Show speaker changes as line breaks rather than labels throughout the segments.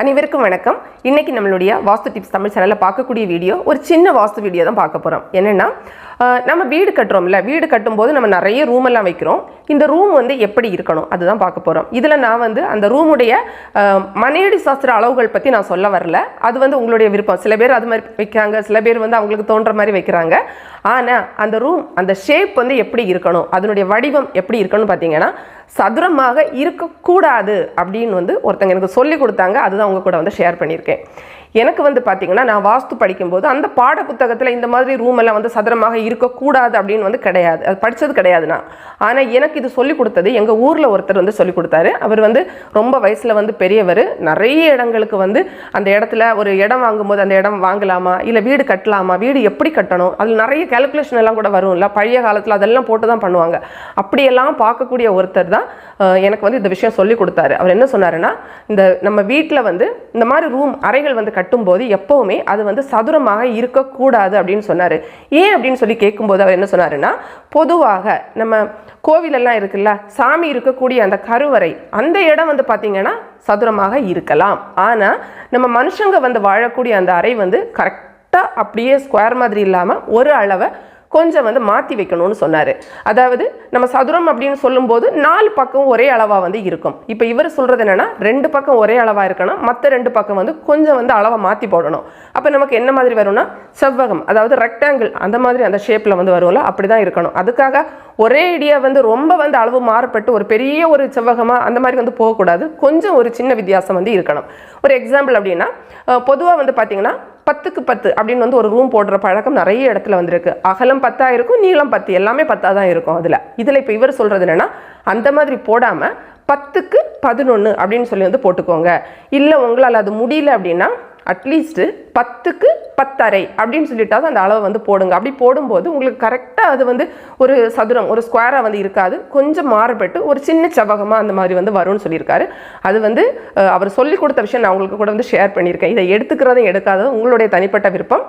அனைவருக்கும் வணக்கம். இன்னைக்கு நம்மளுடைய வாஸ்து டிப்ஸ் தமிழ் சேனலில் பார்க்கக்கூடிய வீடியோ ஒரு சின்ன வாஸ்து வீடியோ தான் பார்க்க போகிறோம் என்னென்னா நம்ம வீடு கட்டுறோம்ல வீடு கட்டும்போது நம்ம நிறைய ரூம் எல்லாம் வைக்கிறோம். இந்த ரூம் வந்து எப்படி இருக்கணும்? அதுதான் பார்க்க போகிறோம் இதில் நான் வந்து அந்த ரூமுடைய மனையடி சாஸ்திர அளவுகள் பற்றி நான் சொல்ல வரல. அது வந்து உங்களுடைய விருப்பம். சில பேர் அது மாதிரி வைக்கிறாங்க சில பேர் வந்து அவங்களுக்கு தோன்ற மாதிரி வைக்கிறாங்க. ஆனால் அந்த ரூம் அந்த ஷேப் வந்து எப்படி இருக்கணும்? அதனுடைய வடிவம் எப்படி இருக்கணும்னு பார்த்தீங்கன்னா சதுரமாக இருக்கக்கூடாது அப்படின்னு வந்து ஒருத்தங்க எனக்கு சொல்லி கொடுத்தாங்க. அதுதான் அவங்க கூட வந்து ஷேர் பண்ணியிருக்கேன். எனக்கு வந்து பார்த்திங்கன்னா நான் வாஸ்து படிக்கும்போது அந்த பாட புத்தகத்தில் இந்த மாதிரி ரூம் எல்லாம் வந்து சதுரமாக இருக்கக்கூடாது அப்படின்னு வந்து கிடையாது. அது படித்தது கிடையாது நான். ஆனால் எனக்கு இது சொல்லிக் கொடுத்தது எங்கள் ஊரில் ஒருத்தர் வந்து சொல்லிக் கொடுத்தாரு. அவர் வந்து ரொம்ப வயசில் வந்து பெரியவர். நிறைய இடங்களுக்கு வந்து அந்த இடத்துல ஒரு இடம் வாங்கும்போது அந்த இடம் வாங்கலாமா? இல்லை வீடு கட்டலாமா? வீடு எப்படி கட்டணும்? அதில் நிறைய கேல்குலேஷன் எல்லாம் கூட வரும்ல. பழைய காலத்தில் அதெல்லாம் போட்டு தான் பண்ணுவாங்க. அப்படியெல்லாம் பார்க்கக்கூடிய ஒருத்தர் தான் எனக்கு வந்து இந்த விஷயம் சொல்லி கொடுத்தாரு. அவர் என்ன சொன்னாருன்னா இந்த நம்ம வீட்டில் வந்து இந்த மாதிரி ரூம் அறைகள் வந்து கட்டும்போது எப்போவுமே அது வந்து சதுரமாக இருக்கக்கூடாது அப்படின்னு சொன்னார். ஏன் அப்படின்னு சொல்லி கேட்கும்போது அவர் என்ன சொன்னாருன்னா பொதுவாக நம்ம கோவிலெல்லாம் இருக்குல்ல சாமி இருக்கக்கூடிய அந்த கருவறை அந்த இடம் வந்து பார்த்திங்கன்னா சதுரமாக இருக்கலாம். ஆனால் நம்ம மனுஷங்க வந்து வாழக்கூடிய அந்த அறை வந்து கரெக்டாக அப்படியே ஸ்கொயர் மாதிரி இல்லாமல் ஒரு அளவை கொஞ்சம் வந்து மாற்றி வைக்கணும்னு சொன்னார். அதாவது நம்ம சதுரம் அப்படின்னு சொல்லும்போது நாலு பக்கம் ஒரே அளவாக வந்து இருக்கும். இப்போ இவர் சொல்கிறது என்னென்னா ரெண்டு பக்கம் ஒரே அளவாக இருக்கணும் மற்ற ரெண்டு பக்கம் வந்து கொஞ்சம் வந்து அளவை மாற்றி போடணும். அப்போ நமக்கு என்ன மாதிரி வரும்னா செவ்வகம் அதாவது ரெக்டாங்கிள் அந்த மாதிரி அந்த ஷேப்பில் வந்து வரும்ல அப்படி தான் இருக்கணும். அதுக்காக ஒரே இடியா வந்து ரொம்ப வந்து அளவு மாறுபட்டு ஒரு பெரிய ஒரு செவ்வகமாக அந்த மாதிரி வந்து போகக்கூடாது. கொஞ்சம் ஒரு சின்ன வித்தியாசம் வந்து இருக்கணும். ஒரு எக்ஸாம்பிள் அப்படின்னா பொதுவாக வந்து பார்த்தீங்கன்னா பத்துக்கு பத்து அப்படின்னு வந்து ஒரு ரூம் போடுற பழக்கம் நிறைய இடத்துல வந்திருக்கு. அகலம் பத்தாக இருக்கும் நீளம் பத்து எல்லாமே பத்தாக தான் இருக்கும் அதில். இதில் இப்போ இவர் சொல்கிறது என்னென்னா அந்த மாதிரி போடாமல் பத்துக்கு பதினொன்று அப்படின்னு சொல்லி வந்து போட்டுக்கோங்க. இல்லை உங்களால் அது முடியல அப்படின்னா அட்லீஸ்ட்டு பத்துக்கு பத்தரை அப்படின்னு சொல்லிட்டாவது அந்த அளவை வந்து போடுங்க. அப்படி போடும்போது உங்களுக்கு கரெக்டாக அது வந்து ஒரு சதுரம் ஒரு ஸ்கொயராக வந்து இருக்காது. கொஞ்சம் மாறுபட்டு ஒரு சின்ன செவ்வகமாக அந்த மாதிரி வந்து வரும்னு சொல்லியிருக்காரு. அது வந்து அவர் சொல்லி கொடுத்த விஷயம் நான் உங்களுக்கு கூட வந்து ஷேர் பண்ணியிருக்கேன். இதை எடுத்துக்கிறதும் எடுக்காததும் உங்களுடைய தனிப்பட்ட விருப்பம்.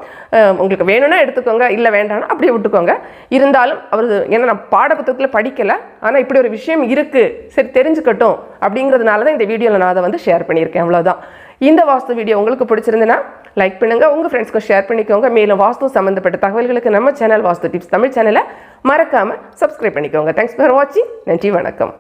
உங்களுக்கு வேணும்னா எடுத்துக்கோங்க இல்லை வேண்டாம்னா அப்படியே விட்டுக்கோங்க. இருந்தாலும் அவர் ஏன்னா நான் பாடப்புத்தகத்தில் படிக்கலை ஆனால் இப்படி ஒரு விஷயம் இருக்குது சரி தெரிஞ்சுக்கட்டும் அப்படிங்கிறதுனால தான் இந்த வீடியோவில் நான் அதை வந்து ஷேர் பண்ணியிருக்கேன். அவ்வளோதான் இந்த வாஸ்து வீடியோ உங்களுக்கு பிடிச்சிருந்துன்னா லைக் பண்ணுங்கள் உங்கள் ஃப்ரெண்ட்ஸ்க்கு ஷேர் பண்ணிக்கோங்க. மேலும் வாஸ்து சம்மந்தப்பட்ட தகவல்களுக்கு நம்ம சேனல் வாஸ்து டிப்ஸ் தமிழ் சேனலை மறக்காமல் சப்ஸ்கிரைப் பண்ணிக்கோங்க. தேங்க்ஸ் ஃபார் வாட்சிங் நன்றி வணக்கம்.